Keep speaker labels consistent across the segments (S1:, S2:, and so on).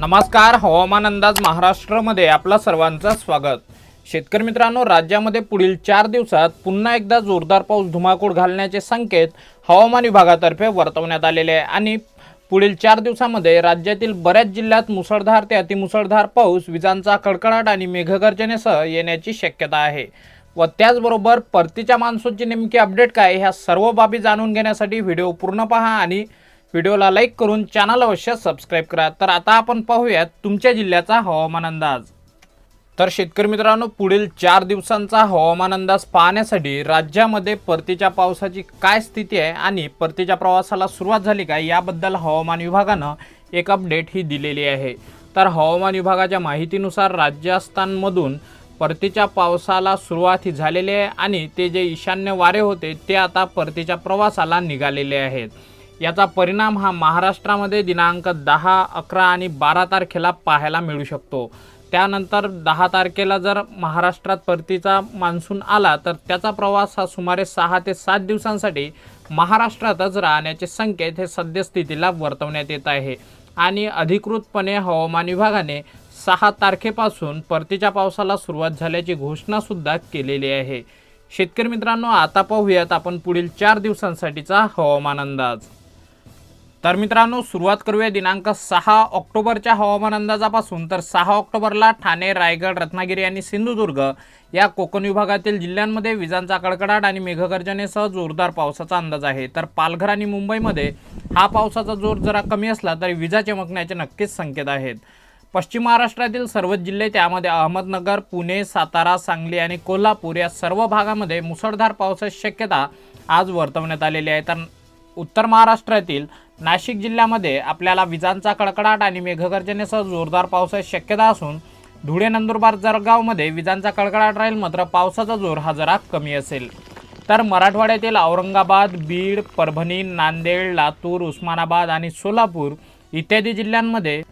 S1: नमस्कार हवामान अंदाज महाराष्ट्रामध्ये आपला सर्वांचं स्वागत. शेतकरी मित्रांनो राज्यामध्ये पुढील चार दिवसात पुन्हा एकदा जोरदार पाऊस धुमाकूळ घालण्याचे संकेत हवामान विभागातर्फे वर्तवण्यात आलेले आहे. आणि पुढील चार दिवसामध्ये राज्यातील बऱ्याच जिल्ह्यात मुसळधार ते अतिमुसळधार पाऊस विजांचा कडकडाट आणि मेघगर्जनेसह येण्याची शक्यता आहे. व त्याचबरोबर परतीच्या मान्सूनची नेमकी अपडेट काय ह्या सर्व बाबी जाणून घेण्यासाठी व्हिडिओ पूर्ण पहा आणि व्हिडिओला लाईक करून चॅनल अवश्य सबस्क्राईब करा. तर आता आपण पाहूयात तुमच्या जिल्ह्याचा हवामान अंदाज. तर शेतकरी मित्रांनो पुढील चार दिवसांचा हवामान अंदाज पाहण्यासाठी राज्यामध्ये परतीच्या पावसाची काय स्थिती आहे आणि परतीच्या प्रवासाला सुरुवात झाली का याबद्दल हवामान विभागानं एक अपडेट ही दिलेली आहे. तर हवामान विभागाच्या माहितीनुसार राजस्थानमधून परतीच्या पावसाला सुरुवात ही झालेली आहे आणि ते जे ईशान्य वारे होते ते आता परतीच्या प्रवासाला निघालेले आहेत. याचा परिणाम हा महाराष्ट्रामध्ये दिनांक दहा अकरा आणि बारा तारखेला पाहायला मिळू शकतो. त्यानंतर दहा तारखेला जर महाराष्ट्रात परतीचा मान्सून आला तर त्याचा प्रवास हा सुमारे सहा ते सात दिवसांसाठी महाराष्ट्रातच राहण्याचे संकेत हे सद्यस्थितीला वर्तवण्यात येत आहे. आणि अधिकृतपणे हवामान विभागाने सहा तारखेपासून परतीच्या पावसाला सुरुवात झाल्याची घोषणासुद्धा केलेली आहे. शेतकरी मित्रांनो आता पाहूयात आपण पुढील चार दिवसांसाठीचा हवामान अंदाज. तर मित्रांनो सुरुवात करूया दिनांक सहा ऑक्टोबरच्या हवामान अंदाजापासून. तर सहा ऑक्टोबरला ठाणे रायगड रत्नागिरी आणि सिंधुदुर्ग या कोकण विभागातील जिल्ह्यांमध्ये विजांचा कडकडाट आणि मेघगर्जनेसह जोरदार पावसाचा अंदाज आहे. तर पालघर आणि मुंबईमध्ये हा पावसाचा जोर जरा कमी असला तरी विजा चमकण्याचे नक्कीच संकेत आहेत. पश्चिम महाराष्ट्रातील सर्वच जिल्हे त्यामध्ये अहमदनगर पुणे सातारा सांगली आणि कोल्हापूर या सर्व भागामध्ये मुसळधार पावसाची शक्यता आज वर्तवण्यात आलेली आहे. तर उत्तर महाराष्ट्रातील नाशिक जिल्ह्यामध्ये आपल्याला विजांचा कडकडाट आणि मेघगर्जनेसह जोरदार पावसाची शक्यता असून धुळे नंदुरबार जळगावमध्ये विजांचा कडकडाट राहील मात्र पावसाचा जोर हा जरा कमी असेल. तर मराठवाड्यातील औरंगाबाद बीड परभणी नांदेड लातूर उस्मानाबाद आणि सोलापूर इत्यादी जिल्ह्यांमध्ये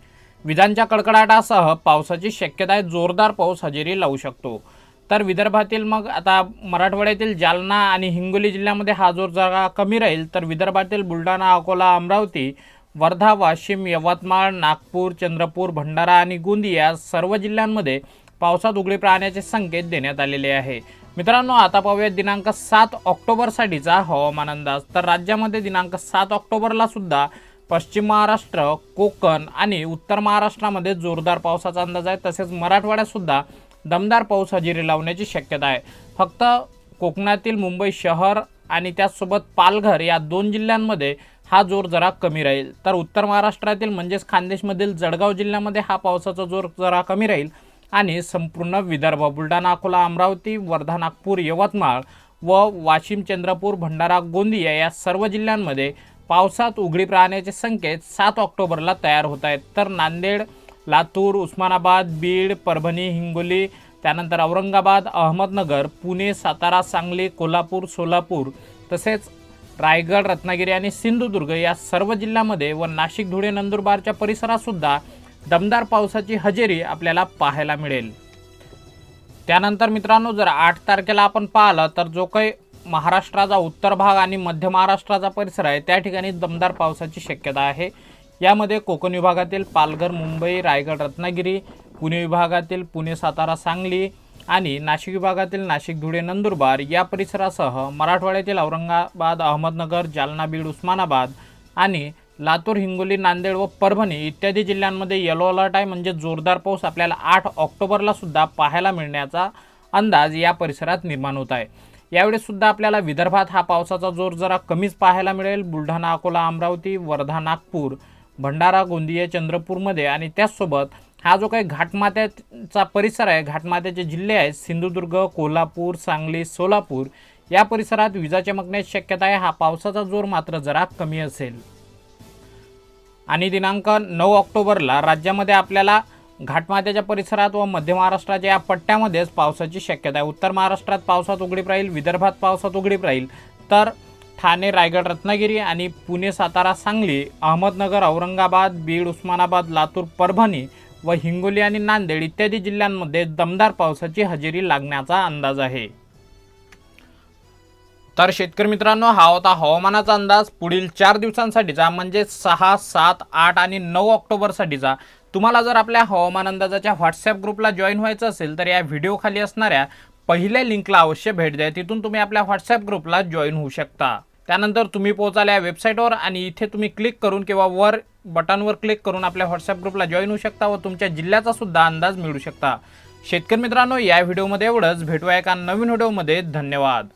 S1: विजांच्या कडकडाटासह पावसाची शक्यता आहे. जोरदार पाऊस हजेरी लावू शकतो. तर विदर्भातील मग आता मराठवाड्यातील जालना आणि हिंगोली जिल्ह्यामध्ये हा जोर जरा कमी राहील. तर विदर्भातील बुलढाणा अकोला अमरावती वर्धा वाशिम यवतमाळ नागपूर चंद्रपूर भंडारा आणि गोंदिया सर्व जिल्ह्यांमध्ये पावसात उघडी राहण्याचे संकेत देण्यात आलेले आहे. मित्रांनो आता पाहूया दिनांक सात ऑक्टोबरसाठीचा हवामान अंदाज. तर राज्यामध्ये दिनांक सात ऑक्टोबरला सुद्धा पश्चिम महाराष्ट्र कोकण आणि उत्तर महाराष्ट्रामध्ये जोरदार पावसाचा अंदाज आहे. तसेच मराठवाड्यात सुद्धा दमदार पाऊस हजेरी लावण्याची शक्यता आहे. फक्त कोकणातील मुंबई शहर आणि त्याचसोबत पालघर या दोन जिल्ह्यांमध्ये हा जोर जरा कमी राहील. तर उत्तर महाराष्ट्रातील म्हणजेच खानदेशमधील जळगाव जिल्ह्यामध्ये हा पावसाचा जोर जरा कमी राहील आणि संपूर्ण विदर्भ बुलढाणा अकोला अमरावती वर्धा नागपूर यवतमाळ व वाशिम चंद्रपूर भंडारा गोंदिया या सर्व जिल्ह्यांमध्ये पावसात उघडीप राहण्याचे संकेत सात ऑक्टोबरला तयार होत आहेत. तर नांदेड लातूर उस्मानाबाद बीड परभणी हिंगोली त्यानंतर औरंगाबाद अहमदनगर पुणे सातारा सांगली कोल्हापूर सोलापूर तसेच रायगड रत्नागिरी आणि सिंधुदुर्ग या सर्व जिल्ह्यामध्ये व नाशिक धुळे नंदुरबारच्या परिसरातसुद्धा दमदार पावसाची हजेरी आपल्याला पाहायला मिळेल. त्यानंतर मित्रांनो जर आठ तारखेला आपण पाहिलं तर जो काही महाराष्ट्राचा उत्तर भाग आणि मध्य महाराष्ट्राचा परिसर आहे त्या ठिकाणी दमदार पावसाची शक्यता आहे. यामध्ये कोकण विभागातील पालघर मुंबई रायगड रत्नागिरी पुणे विभागातील पुणे सातारा सांगली आणि नाशिक विभागातील नाशिक धुळे नंदुरबार या परिसरासह मराठवाड्यातील औरंगाबाद अहमदनगर जालना बीड उस्मानाबाद आणि लातूर हिंगोली नांदेड व परभणी इत्यादी जिल्ह्यांमध्ये येलो अलर्ट आहे. म्हणजे जोरदार पाऊस आपल्याला आठ ऑक्टोबरला सुद्धा पाहायला मिळण्याचा अंदाज या परिसरात निर्माण होत आहे. यावेळी सुद्धा आपल्याला विदर्भात हा पावसाचा जोर जरा कमीच पाहायला मिळेल. बुलढाणा अकोला अमरावती वर्धा नागपूर भंडारा गोंदिया चंद्रपूरमध्ये आणि त्याचसोबत हा जो काही घाटमात्याचा परिसर आहे घाटमात्याचे जिल्हे आहेत सिंधुदुर्ग कोल्हापूर सांगली सोलापूर या परिसरात विजा चमकण्याची शक्यता आहे. हा पावसाचा जोर मात्र जरा कमी असेल. आणि दिनांक नऊ ऑक्टोबरला राज्यामध्ये आपल्याला घाटमात्याच्या परिसरात व मध्य महाराष्ट्राच्या या पट्ट्यामध्येच पावसाची शक्यता आहे. उत्तर महाराष्ट्रात पावसात उघडीप राहील विदर्भात पावसात उघडीप राहील. तर ठाणे रायगड रत्नागिरी आणि पुणे सातारा सांगली अहमदनगर औरंगाबाद बीड उस्मानाबाद लातूर परभणी व हिंगोली आणि नांदेड इत्यादी जिल्ह्यांमध्ये दमदार पावसाची हजेरी लागण्याचा अंदाज आहे. तर शेतकरी मित्रांनो हा होता हवामानाचा अंदाज. पुढील चार दिवसांसाठीचा म्हणजे सहा सात आठ आणि नऊ ऑक्टोबरसाठीचा. तुम्हाला जर आपल्या हवामान अंदाजाच्या व्हॉट्सअप ग्रुपला जॉईन व्हायचं असेल तर या व्हिडिओखाली असणाऱ्या पहिल्या लिंकला अवश्य भेट द्या. तिथून तुम्ही आपल्या व्हॉट्सअप ग्रुपला जॉईन होऊ शकता. त्यानंतर तुम्ही पोहोचाल या वेबसाईटवर आणि इथे तुम्ही क्लिक करून किंवा वर बटनवर क्लिक करून आपल्या व्हॉट्सअप ग्रुपला जॉईन होऊ शकता व तुमच्या जिल्ह्याचा सुद्धा अंदाज मिळू शकता. शेतकरी मित्रांनो या व्हिडिओमध्ये एवढंच. भेटूया एका नवीन व्हिडिओमध्ये धन्यवाद.